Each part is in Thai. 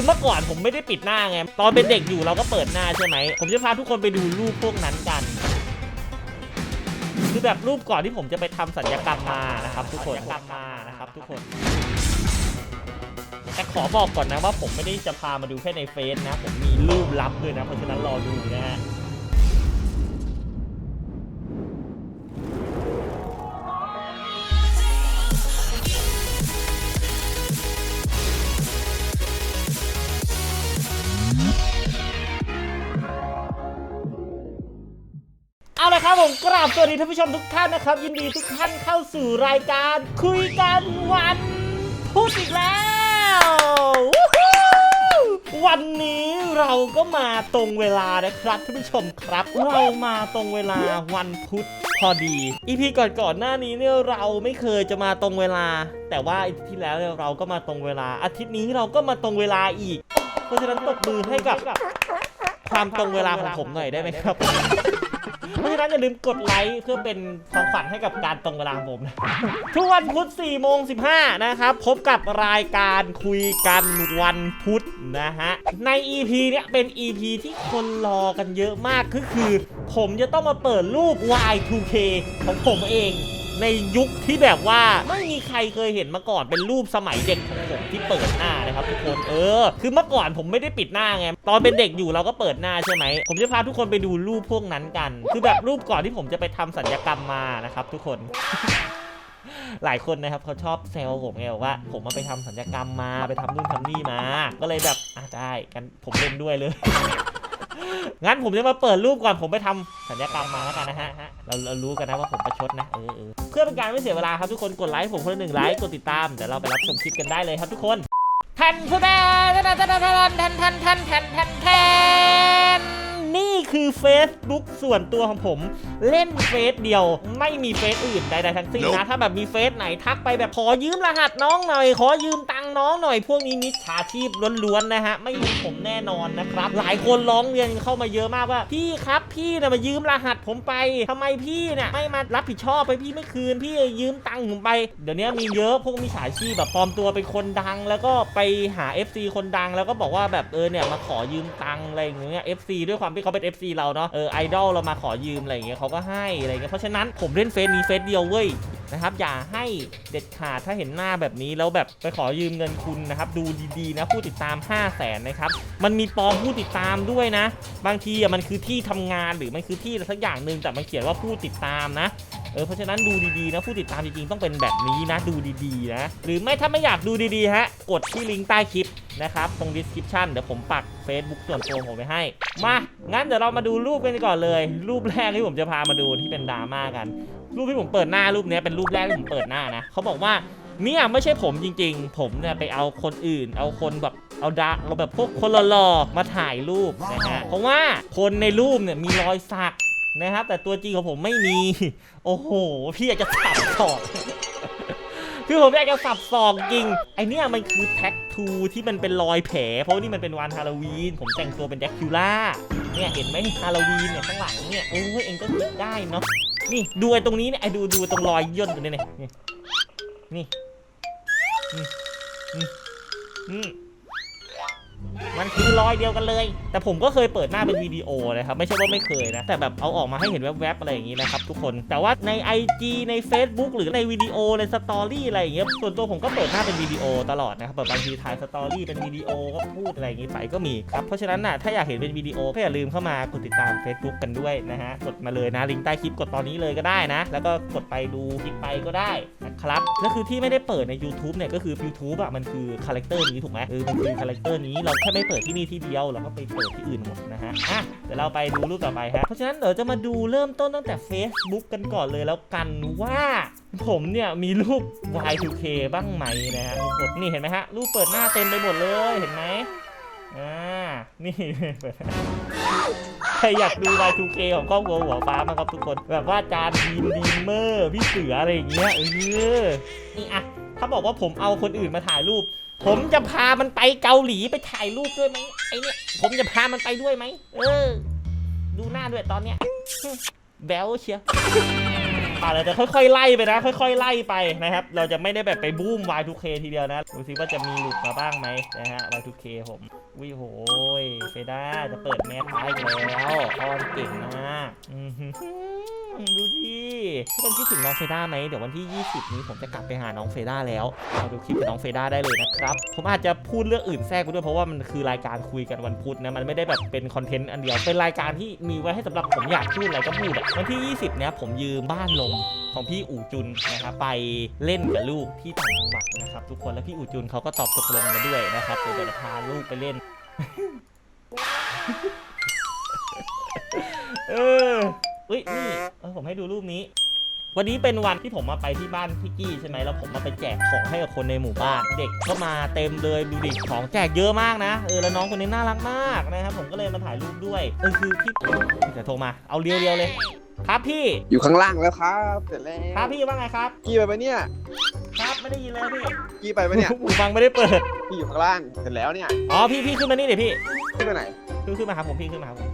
คือเมื่อก่อนผมไม่ได้ปิดหน้าไง ตอนเป็นเด็กอยู่เราก็เปิดหน้าใช่ไหม ผมจะพาทุกคนไปดูรูปพวกนั้นกัน คือแบบรูปก่อนที่ผมจะไปทำสัญญกรรมมานะครับ ทุกคนสัญญกรรมมานะครับ ทุกคน แต่ขอบอกก่อนนะว่าผมไม่ได้จะพามาดูแค่ในเฟซนะ ผมมีรูปลับด้วยนะ เพราะฉะนั้นรอดูนะฮะ เอาละครับผมกราบสวัสดีท่านผู้ชมทุกท่านนะครับ ยินดีทุกท่านเข้าสู่รายการคุยกันวันพุธอีกแล้ววันนี้เราก็มาตรงเวลานะครับท่านผู้ชมครับ เรามาตรงเวลาวันพุธพอดีอีพีก่อนก่อนๆหน้านี้เนี่ยเราไม่เคยจะมาตรงเวลา แต่ว่าอาทิตย์ที่แล้วเนี่ยเราก็มาตรงเวลา อาทิตย์นี้เราก็มาตรงเวลาอีก เพราะฉะนั้นตบมือให้กับความตรงเวลาของผมหน่อยได้ไหมครับ เพราะฉะนั้นอย่าลืมกดไลค์เพื่อเป็นของขวัญให้กับการตรงเวลาของผมนะทุกวันพุธ4โมง15 นะครับ พบกับรายการคุยกันวันพุธนะฮะ ใน EP เนี้ยเป็น EP ที่คนรอกันเยอะมากก็คือ ผมจะต้องมาเปิดรูป Y2K ของผมเอง ในยุคที่แบบว่าไม่มีใครเคยเห็นมาก่อนเป็นรูปสมัยเด็กของผมที่เปิดหน้านะครับทุกคนเออ คือเมื่อก่อนผมไม่ได้ปิดหน้าไงตอนเป็นเด็กอยู่เราก็เปิดหน้าใช่ไหมผมจะพาทุกคนไปดูรูปพวกนั้นกัน คือแบบรูปก่อนที่ผมจะไปทำสัญญกรรมมานะครับ ทุกคนหลายคนนะครับเขาชอบแซวผมไงบอกว่า ผมมาไปทำสัญญกรรมมาไปทำนู่นทำนี่มา ก็เลยแบบอะได้กันผมเล่นด้วยเลย งั้นผมจะมาเปิดรูปก่อนผมไปทำสัญญกรรมมาแล้วกันนะฮะ เราเรารู้กันนะว่าผมประชดนะเออเออเพื่อเป็นการไม่เสียเวลาครับทุกคนกดไลค์ผมคนละหนึ่งไลค์กดติดตามเดี๋ยวเราไปรับชมคลิปกันได้เลยครับทุกคนทันทุดาทันทันทันทันทันทันทันทันทันทัน คือ Facebook ส่วนตัวของผมเล่นเฟซเดียว ไม่มีเฟซอื่นใดๆทั้งสิ้นนะ ถ้าแบบมีเฟซไหนทักไปแบบขอยืมรหัสน้องหน่อย ขอยืมตังค์น้องหน่อย พวกนี้มิจฉาชีพล้วนๆนะฮะ ไม่มีผมแน่นอนนะครับ หลายคนร้องเรียนเข้ามาเยอะมากว่า พี่ครับพี่นะมายืมรหัสผมไปทำไมพี่เนี่ยไม่มารับผิดชอบไปพี่ไม่คืน พี่ยืมตังค์ผมไป เดี๋ยวนี้มีเยอะพวกมิจฉาชีพแบบปลอมตัวเป็นคนดัง แล้วก็ไปหา FC คนดังแล้วก็บอกว่าแบบเออเนี่ยมาขอยืมตังค์อะไรอย่างเงี้ย FC ด้วยความที่เขาเป็น FC เราเนาะเออไอดอลเรามาขอยืมอะไรอย่างเงี้ยเขาก็ให้อะไรเงี้ยเพราะฉะนั้นผมเล่นเฟซนี้เฟซเดียวเว้ย นะครับ อย่าให้เด็ดขาดถ้าเห็นหน้าแบบนี้แล้วแบบไปขอยืมเงินคุณนะครับ ดูดีๆนะผู้ติดตาม 5 0 0แสนนะครับ มันมีปลอมผู้ติดตามด้วยนะ บางทีอะมันคือที่ทำงานหรือมันคือที่อะไรสักอย่างหนึ่งแต่มันเขียนว่าผู้ติดตามนะเออเพราะฉะนั้นดูดีๆนะผู้ติดตามจริงๆต้องเป็นแบบนี้นะดูดีๆนะหรือไม่ถ้าไม่อยากดูดีๆฮะกดที่ลิงก์ใต้คลิปนะครับตรง description เดี๋ยวผมปัก Facebook ส่วนตัวผมไปให้ มางั้นเดี๋ยวเรามาดูรูปกันก่อนเลย รูปแรกที่ผมจะพามาดูที่เป็นดราม่ากัน รูปที่ผมเปิดหน้ารูปเนี้ยเป็นรูปแรกที่ผมเปิดหน้านะเขาบอกว่าเนี่ยไม่ใช่ผมจริงๆ ผมเนี่ยไปเอาคนอื่น เอาคนแบบเอาดาเอาแบบพวกคนหล่อๆมาถ่ายรูปนะฮะเพราะว่าคนในรูปเนี่ยมีรอยสักนะครับ แต่ตัวจริงของผมไม่มี โอ้โห พี่อยากจะสับสอกคือผมอยากจะสับสอกจริง ไอเนี่ยมันคือแท็กทูที่มันเป็นรอยแผล เพราะนี่มันเป็นวันฮาโลวีน ผมแต่งตัวเป็นแดกคิล่าเนี่ยเห็นไหมฮาโลวีนเนี่ยข้างหลังเนี่ยโอ้ยเองก็คิดได้เนาะ นี่ดูไอ้ตรงนี้เนี่ยไอ้ดูดูตรงรอยย่นตรงนี้เนี่ยนี่นี่นี่นี่นี่ มันคือรอยเดียวกันเลย แต่ผมก็เคยเปิดหน้าเป็นวิดีโอนะครับ ไม่ใช่ว่าไม่เคยนะ แต่แบบเอาออกมาให้เห็นแวบๆอะไรอย่างนี้นะครับทุกคน แต่ว่าใน IG ใน Facebook หรือในวิดีโอในสตอรี่อะไรอย่างเงี้ย ส่วนตัวผมก็เปิดหน้าเป็นวิดีโอตลอดนะครับแบบบางทีถ่ายสตอรี่เป็นวิดีโอก็พูดอะไรอย่างงี้ไปก็มีครับ เพราะฉะนั้นน่ะถ้าอยากเห็นเป็นวิดีโอก็อย่าลืมเข้ามากดติดตาม Facebook กันด้วยนะฮะ กดมาเลยนะลิงก์ใต้คลิปกดตอนนี้เลยก็ได้นะ แล้วก็กดไปดูคลิปไปก็ได้นะครับแล้วคือที่ไม่ได้เปิดใน YouTube เนี่ยก็คือ YouTube อะมันคือคาแรคเตอร์นี้ถูกไหมเออมันคือคาแรคเตอร์นี้เราแค่ไม่เปิดที่นี่ที่เดียวเราก็ไปเปิดที่อื่นหมดนะฮะอะเดี๋ยวเราไปดูรูปต่อไปฮะเพราะฉะนั้นเดี๋ยวจะมาดูเริ่มต้นตั้งแต่ Facebook กันก่อนเลยแล้วกันว่า ผมเนี่ยมีรูป Y2K บ้างไหมนะฮะทุกคนนี่เห็นไหมฮะรูปเปิดหน้าเต็มไปหมดเลยเห็นไหมอ่านี่เปิดใครอยากดู Y2K ของครอบครัวหัวฟ้ามาครับทุกคน แบบว่าจานดีมดีมเมอร์พี่เสืออะไรอย่างเงี้ยเออนี่อะถ้าบอกว่าผมเอาคนอื่นมาถ่ายรูป ผมจะพามันไปเกาหลีไปถ่ายรูปด้วยไหมไอเนี่ยผมจะพามันไปด้วยไหมเออ ดูหน้าด้วยตอนเนี้ยแบลเชียวอ่าเราจะค่อยๆไล่ไปนะ ค่อย ๆ ไล่ไปนะครับ เราจะไม่ได้แบบไปบูม Y2K ทีเดียวนะดูซิว่าจะมีหลุดมาบ้างไหมนะฮะ Y2K ผมวิโหยเฟด้าจะเปิดแมสท้ายแล้วออนเก่งมากอือ ดูดิทุกคนคิดถึงน้องเฟด้าไหมเดี๋ยววันที่ 20 นี้ผมจะกลับไปหาน้องเฟด้าแล้วมาดูคลิปกับน้องเฟด้าได้เลยนะครับ ผมอาจจะพูดเรื่องอื่นแทรกไปด้วยเพราะว่ามันคือรายการคุยกันวันพุธนะมันไม่ได้แบบเป็นคอนเทนต์อันเดียวเป็นรายการที่มีไว้ให้สำหรับผมอยากพูดอะไรก็พูดวันที่ 20 เนี้ยผมยืมบ้านลมของพี่อู่จุนนะครับไปเล่นกับลูกที่ต่างจังหวัดนะครับทุกคนแล้วพี่อู่จุนเขาก็ตอบตกลงมาด้วยนะครับเดี๋ยวจะพาลูกไปเล่นเออ อุ้ยนี่เออผมให้ดูรูปนี้ วันนี้เป็นวันที่ผมมาไปที่บ้านพี่กี้ใช่ไหมแล้วผมมาไปแจกของให้กับคนในหมู่บ้าน เด็กก็มาเต็มเลยดูดิของแจกเยอะมากนะเออแล้วน้องคนนี้น่ารักมากนะครับผมก็เลยมาถ่ายรูปด้วยเออคือพี่เดี๋ยวโทรมาเอาเรียวๆเลย ครับพี่อยู่ข้างล่างแล้วครับเสร็จแล้วครับพี่ว่าไงครับ กี้ไปปะเนี่ยครับไม่ได้ยินเลยพี่กี้ไปปะเนี่ยหูฟังไม่ได้เปิดพี่อยู่ข้างล่างเสร็จแล้วเนี่ยอ๋อพี่พี่ขึ้นมานี่เดี๋ยวพี่ขึ้นไปไหนขึ้นขึ้นมาครับผมพี่ขึ้นมาครับผม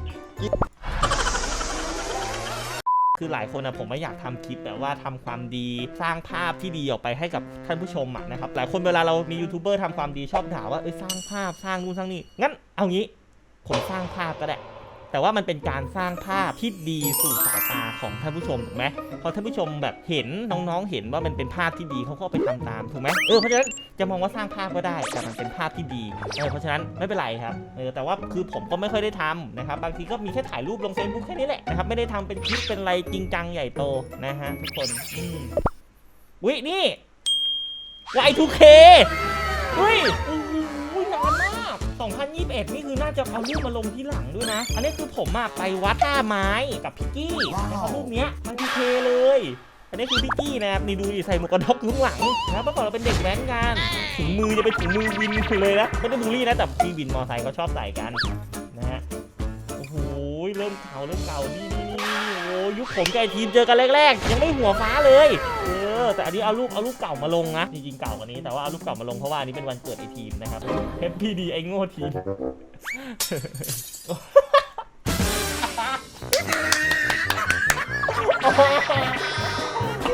คือหลายคนนะผมไม่อยากทำคลิปแบบว่าทำความดีสร้างภาพที่ดีออกไปให้กับท่านผู้ชมอะนะครับหลายคนเวลาเรามียูทูบเบอร์ทำความดีชอบด่าว่าเอ้ยสร้างภาพสร้างนู่นสร้างนี่งั้นเอางี้ผมสร้างภาพก็ได้ แต่ว่ามันเป็นการสร้างภาพที่ดีสู่สายตาของท่านผู้ชมถูกไหมพอท่านผู้ชมแบบเห็นน้องๆเห็นว่ามันเป็นภาพที่ดีเขาก็เอาไปทำตามถูกไหมเออเพราะฉะนั้นจะมองว่าสร้างภาพก็ได้แต่มันเป็นภาพที่ดีเออเพราะฉะนั้นไม่เป็นไรครับเออแต่ว่าคือผมก็ไม่ค่อยได้ทำนะครับบางทีก็มีแค่ถ่ายรูปลงเฟซบุ๊กแค่นี้แหละนะครับไม่ได้ทำเป็นคลิปเป็นอะไรจริงจังใหญ่โตนะฮะทุกคนอืมวินี่ Y2K เฮ้ยโอ้โหนานมาก 2021 นี่คือน่าจะเอารูปมาลงที่หลังด้วยนะ อันนี้คือผมอะไปวัดท่าไม้กับพี่กี้นะครับรูปเนี้ย Y2K เลย อันนี้คือพี่กี้นะครับนี่ดูดิใส่หมวกกันน็อกข้างหลังนะเมื่อก่อนเราเป็นเด็กแว้นกันถุงมือจะเป็นถุงมือวินเลยนะไม่ได้บูลลี่นะแต่พี่วินมอไซค์เขาชอบใส่กันนะฮะโอ้โหเริ่มเก่าเริ่มเก่านี่นี่นี่โอ้ยุคผมกับไอทีมเจอกันแรกๆ ยังไม่หัวฟ้าเลยเอ อแต่อันนี้เอารูปเอารูปเก่ามาลงนะ จริงๆเก่ากว่านี้แต่ว่าเอารูปเก่ามาลงเพราะว่าอันนี้เป็นวันเกิดไอทีมนะครับเฮปปี้ดีไอโง่ทีม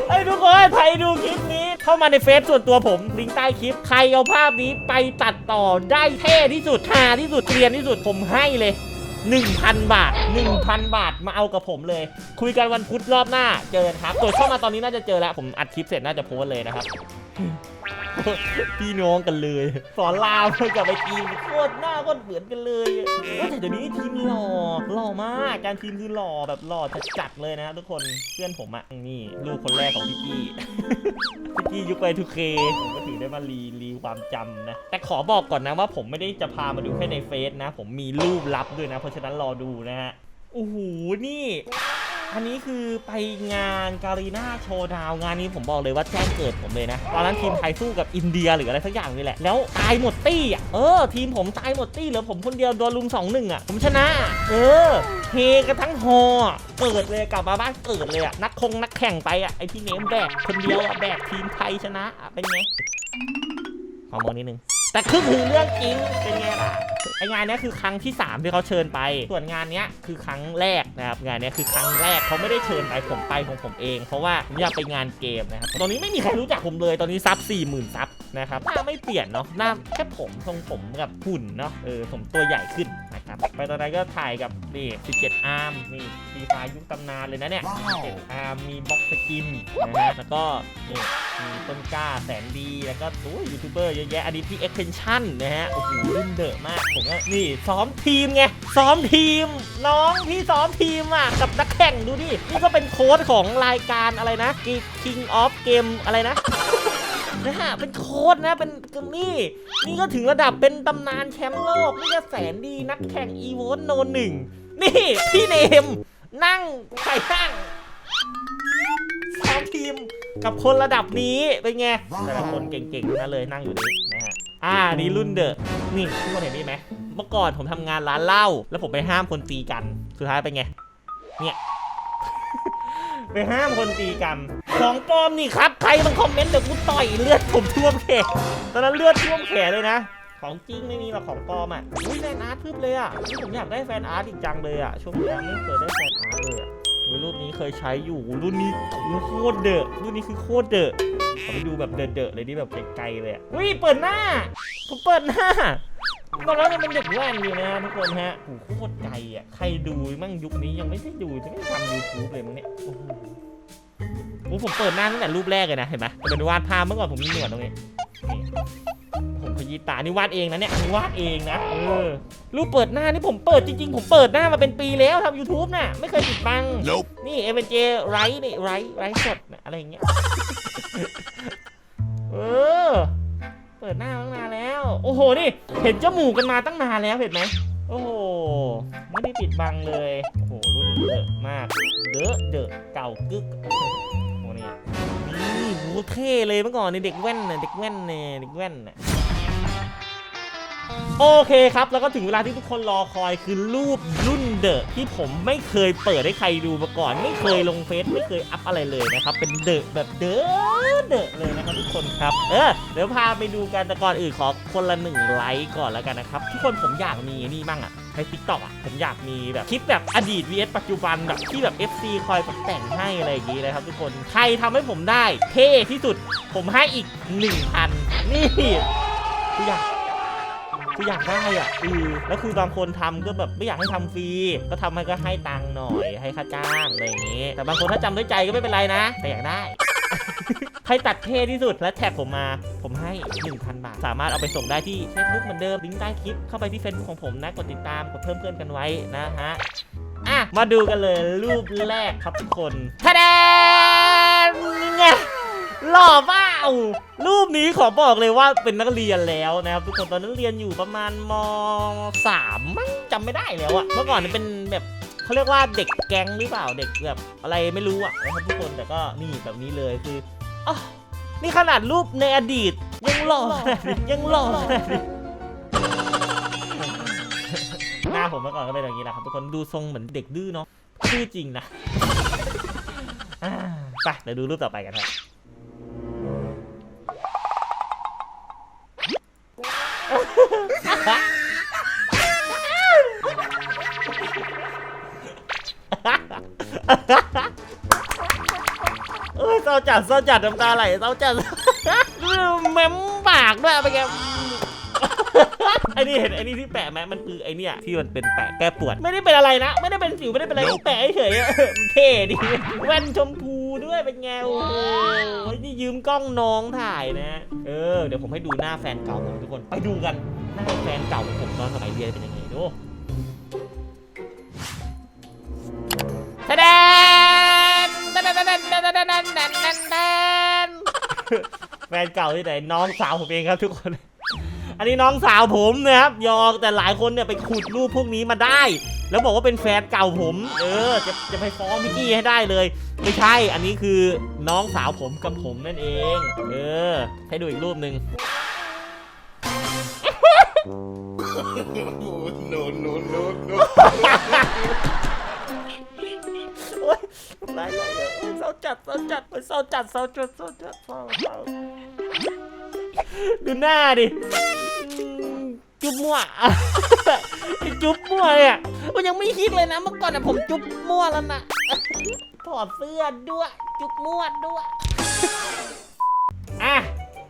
ไอ้ยทุกคนใครดูคลิปนี้เข้ามาในเฟซส่วนตัวผมลิงก์ใต้คลิป ใครเอาภาพนี้ไปตัดต่อได้เท่ที่สุดหาที่สุดเรียนที่สุดผมให้เลย 1,000 บาท 1,000 บาทมาเอากับผมเลย คุยกันวันพุธรอบหน้าเจอครับกดเข้ามาตอนนี้น่าจะเจอแล้ว ผมอัดคลิปเสร็จน่าจะโพสเลยนะครับ พี่น้องกันเลย สอนรามกับไอทีมโคตรหน้าโคตรเหมือนกันเลยเฮ้ยแต่เดี๋ยวนี้ทีมหล่อหล่อมากการทีมคือหล่อแบบหล่อจัดๆเลยนะทุกคนเพื่อนผมอะนี่ลูกคนแรกของพี่กี้พี่กี้ยุคไปทูเคผมก็ถือได้มารีรีความจำนะ แต่ขอบอกก่อนนะว่าผมไม่ได้จะพามาดูแค่ในเฟซนะ ผมมีรูปลับด้วยนะ เพราะฉะนั้นรอดูนะฮะโอ้โหนี่ อันนี้คือไปงานการีนาโชว์ดาวงานนี้ผมบอกเลยว่าแจ้งเกิดผมเลยนะ ตอนนั้นทีมไทยสู้กับอินเดียหรืออะไรสักอย่างนี่แหละ แล้วตายหมดตี้อะ เออ ทีมผมตายหมดตี้เหลือผมคนเดียวโดนลุมสองหนึ่งอะ ผมชนะ เออ เฮกันทั้งฮอเกิดเลยกลับมาบ้านเกิดเลยอะ นักคงนักแข่งไปอะ ไอพี่เนมแบกคนเดียวอะแบกทีมไทยชนะอะเป็นไงขอมองนิดนึง แต่คือคือเรื่องจริงเป็นไงล่ะไองานนี้คือครั้งที่ 3 ที่เขาเชิญไป ส่วนงานนี้คือครั้งแรกนะครับงานนี้คือครั้งแรกเขาไม่ได้เชิญไปผมไปของผมเอง เพราะว่าผมอยากไปงานเกมนะครับตอนนี้ไม่มีใครรู้จักผมเลยตอนนี้ซับ40,000ซับนะครับหน้าไม่เปลี่ยนเนาะหน้าแค่ผมทรงผมกับหุ่นเนาะเออผมตัวใหญ่ขึ้น นะครับ ไปตอนนั้นก็ถ่ายกับนี่ 17 อาร์ม นี่ฟรีไฟยุคตำนานเลยนะเนี่ย 17 อาร์ม มีบ็อกสกินนะฮะ แล้วก็นี่มีต้นกล้าแสนดี แล้วก็โอ้ยยูทูบเบอร์เยอะแยะ อันนี้พี่ extension นะฮะ โอ้โหรุ่นเดอะมาก ผมก็นี่ ซ้อมทีมไง ซ้อมทีม น้องพี่ซ้อมทีมอะ กับนักแข่งดูดิ นี่ก็เป็นโค้ดของรายการอะไรนะ King of Game อะไรนะ นะฮะเป็นโค้ดนะเป็นกนี่ นี่ก็ถึงระดับเป็นตำนานแชมป์โลกนี่ก็แสนดีนักแข่งอีโวนโนหนึ่งนี่พี่เนม นั่งใครนั่งซ้อมทีมกับคนระดับนี้เป็นไงแต่ละคนเก่งๆนั้นเลยนั่งอยู่นี่นะฮะอ่านี่รุ่นเดอะนี่ทุกคนเห็นนี่ไหมเมื่อก่อนผมทำงานร้านเหล้าแล้วผมไปห้ามคนตีกัน สุดท้ายเป็นไงเนี่ย ไปห้ามคนตีกัน ของปลอมนี่ครับ ใครมันคอมเมนต์เดี๋ยวกูต่อยเลือดผมท่วมแขนตอนนั้นเลือดท่วมแขนเลยนะ ของจริงไม่มีหรอกของปลอมอะอุ้ยแฟนอาร์ตพึบเลยอะผมอยากได้แฟนอาร์ตอีกจังเลยอะช่วงนี้ไม่เคยได้แฟนอาร์ตเลยอะรูปนี้เคยใช้อยู่รุ่นนี้โคตรเดอะรุ่นนี้คือโคตรเดอะขอไปดูแบบเดอะๆเลยนี่แบบไกลๆเลยอะอุ้ยเปิดหน้าผมเปิดหน้า ตอนแรกมันเป็นเด็กแว่นอยู่นะทุกคนฮะโอ้โหโคตรไกลอะ ใครดูมั่งยุคนี้ยังไม่ได้ดูจะไม่ทำยูทูบเลยมั้งเนี่ย โอ้โหโอ้ผมเปิดหน้าตั้งแต่รูปแรกเลยนะ เห็นไหมเป็นวาดภาพเมื่อก่อนผมมีหนวดตรงนี้นี่ผมขยี้ตา นี่วาดเองนะเนี่ยนี่วาดเองนะ เออ รูปเปิดหน้านี่ผมเปิดจริง ๆ ผมเปิดหน้ามาเป็นปีแล้วทำ YouTube น่ะ ไม่เคยปิดบัง Nope นี่เอเวนเจไรนี่ไรไรสดน่ะอะไรอย่างเงี้ย เออ เปิดหน้าตั้งนานแล้ว โอ้โห นี่ เห็นจมูกกันมาตั้งนานแล้วเห็นไหม โอ้โห ไม่ได้ปิดบังเลย โอ้โห รุ่นเยอะมาก เดอะเดอะเก่ากึกโอ้โหนี่นี่โหเท่เลยเมื่อก่อนในเด็กแว่นน่ะเด็กแว่นเนี่ยเด็กแว่นน่ะ โอเคครับ แล้วก็ถึงเวลาที่ทุกคนรอคอยคือรูปรุ่นเดอะที่ผมไม่เคยเปิดให้ใครดูมาก่อน ไม่เคยลงเฟซไม่เคยอัพอะไรเลยนะครับ เป็นเดอะแบบเดอะเดอะเลยนะครับทุกคนครับ เออเดี๋ยวพาไปดูกันแต่ก่อนอื่นขอคนละหนึ่งไลค์ก่อนแล้วกันนะครับ ทุกคนผมอยากมีนี่บ้างอะในทิกตอกอะผมอยากมีแบบคลิปแบบอดีต vs ปัจจุบันแบบที่แบบ FC คอยแต่งให้อะไรอย่างงี้เลยครับ ทุกคนใครทำให้ผมได้ เท่ที่สุด ผมให้อีก 1,000 นี่คืออยาก คืออยากได้อะเออแล้วคือบางคนทำก็แบบไม่อยากให้ทำฟรี ก็ทำให้ก็ให้ตังค์หน่อยให้ค่าจ้างอะไรอย่างงี้ แต่บางคนถ้าจำด้วยใจก็ไม่เป็นไรนะ แต่อยากได้ใครตัดเท่ที่สุดและแท็กผมมา ผมให้ 1,000 บาท สามารถเอาไปส่งได้ที่ Facebook เหมือนเดิมลิงก์ใต้คลิปเข้าไปที่ Facebook ของผมนะ กดติดตามกดเพิ่มเพื่อนกันไว้นะฮะอะมาดูกันเลยรูปแรกครับทุกคนทะแดนไงหล่อเปล่ารูปนี้ขอบอกเลยว่าเป็นนักเรียนแล้วนะครับทุกคนตอนนั้นเรียนอยู่ประมาณมสามมั้งจำไม่ได้แล้วอะเมื่อก่อนเนี่ยเป็นแบบเขาเรียกว่าเด็กแก๊งหรือเปล่าเด็กแบบอะไรไม่รู้อะนะครับทุกคนแต่ก็นี่แบบนี้เลยคืออ๋อนี่ขนาดรูปในอดีตยังหล่อขนาดนี้ยังหล่อขนาดนี้หน้าผมเมื่อก่อนก็เป็นอย่างนี้แหละครับทุกคนดูทรงเหมือนเด็กดื้อเนาะดื้อจริงนะไปเดี๋ยวดูรูปต่อไปกันครับ เออเศร้าจัดเศร้าจัดน้ำตาไหลเศร้าจัดเม้มปากด้วยไปแกไอ้นี่เห็นไอ้นี่ที่แปะไหมมันคือไอ้เนี่ยที่มันเป็นแปะแก้ปวด ไม่ได้เป็นอะไรนะ ไม่ได้เป็นสิวไม่ได้เป็นอะไรแปะเฉยๆอะมันเท่ดีแว่นชมพู ด้วยเป็นแงโอ้โหนี่ยืมกล้องน้องถ่ายนะ เออ เดี๋ยวผมให้ดูหน้าแฟนเก่าของทุกคน ไปดูกัน หน้าแฟนเก่าของผมตอนสมัยเรียนเป็นยังไงดูแสดงแฟนเก่าที่ไหนน้องสาวผมเองครับทุกคน อันนี้น้องสาวผมนะครับยอกแต่หลายคนเนี่ยไปขุดรูปพวกนี้มาได้ แล้วบอกว่าเป็นแฟนเก่าผม เออ จะจะไปฟ้องมิกกี้ให้ได้เลย ไม่ใช่ อันนี้คือน้องสาวผมกับผมนั่นเอง เออ ให้ดูอีกรูปหนึ่ง no no no no โอ๊ยไล่ไล่เลยเศร้าจัดเศร้าจัดโอ๊ยเศร้าจัดเศร้าจัดเศร้าจัดเศร้าเศร้าดูหน้าดิอืมจุ๊บมั่วไอ้จุ๊บมั่วเนี่ย มันยังไม่คิดเลยนะ เมื่อก่อนน่ะผมจุ๊บมั่วแล้วนะถอดเสื้อด้วย จุ๊บมั่วด้วย อะ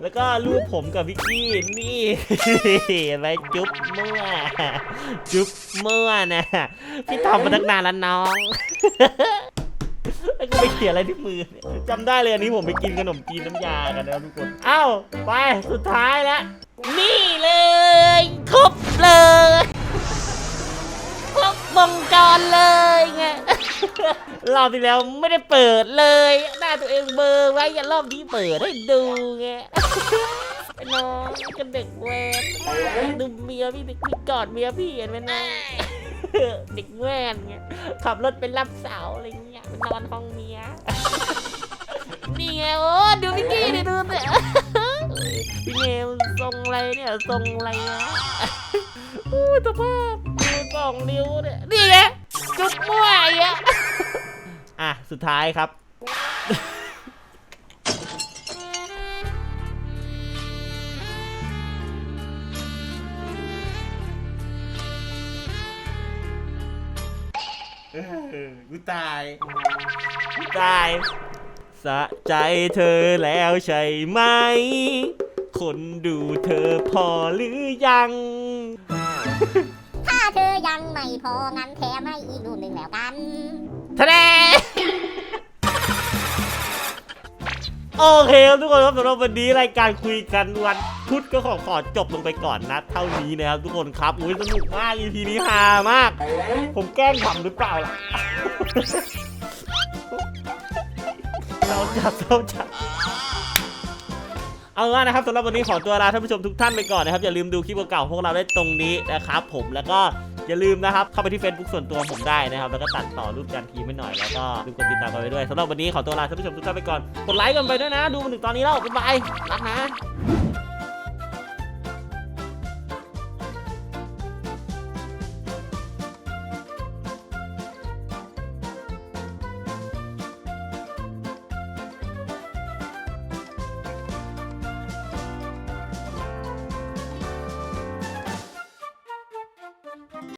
แล้วก็รูปผมกับวิกกี้นี่อะไรจุ๊บมั่ว จุ๊บมั่วนะพี่ทำมาตั้งนานแล้วน้องไอ้กูไปเขียนอะไรที่มือจำได้เลยอันนี้ผมไปกินขนมจีนน้ำยากันนะครับทุกคนเอ้าไปสุดท้ายแล้วนี่เลย ครบเลย วงจรเลยไง รอบที่แล้วไม่ได้เปิดเลย หน้าตัวเองเบอร์ไว้อย่ารอบนี้เปิดให้ดูไงไอ้น้องกันเด็กเวนดูเมียพี่พี่กอดเมียพี่เห็นไหมน้องเด็กแว่นเงี้ยขับรถไปรับสาวอะไรเงี้ยไปนอนห้องเมียนี่ไงโอ้ดูพี่กี้ดิดูเนี่ยพี่เงมทรงอะไรเนี่ยทรงอะไรอะโอ้ยสภาพดู สองนิ้วเนี่ยนี่ไงจุดมั่วไอ้อะอะ สุดท้ายครับ เออกูตายได้สะใจเธอแล้วใช่ไหม คนดูเธอพอหรือยังถ้าเธอ ยังไม่พองั้นแถมให้อีกรูปหนึ่งแล้วกันทะเลโอเคครับทุกคนครับสำหรับวันนี้รายการคุยกันวันพุธก็ขอขอจบลงไปก่อนนะ เท่านี้นะครับทุกคนครับอุ้ยสนุกมาก EP นี้ฮามาก ผมแกล้งทำหรือเปล่าล่ะ เราจัดเราจัดเอาละนะครับสำหรับวันนี้ขอตัวลาท่านผู้ชมทุกท่านไปก่อนนะครับ อย่าลืมดูคลิปเก่าๆพวกเราได้ตรงนี้นะครับผมแล้วก็ อย่าลืมนะครับ เข้าไปที่ Facebook ส่วนตัวผมได้นะครับ แล้วก็ตัดต่อรูปจานทีไม่หน่อย แล้วก็ลืมกดติดตามกันไปด้วยสำหรับวันนี้ขอตัวลาท่านผู้ชมทุกท่านไปก่อน กดไลค์กันไปด้วยนะ ดูมาถึงตอนนี้แล้วบ๊ายบายรักนะ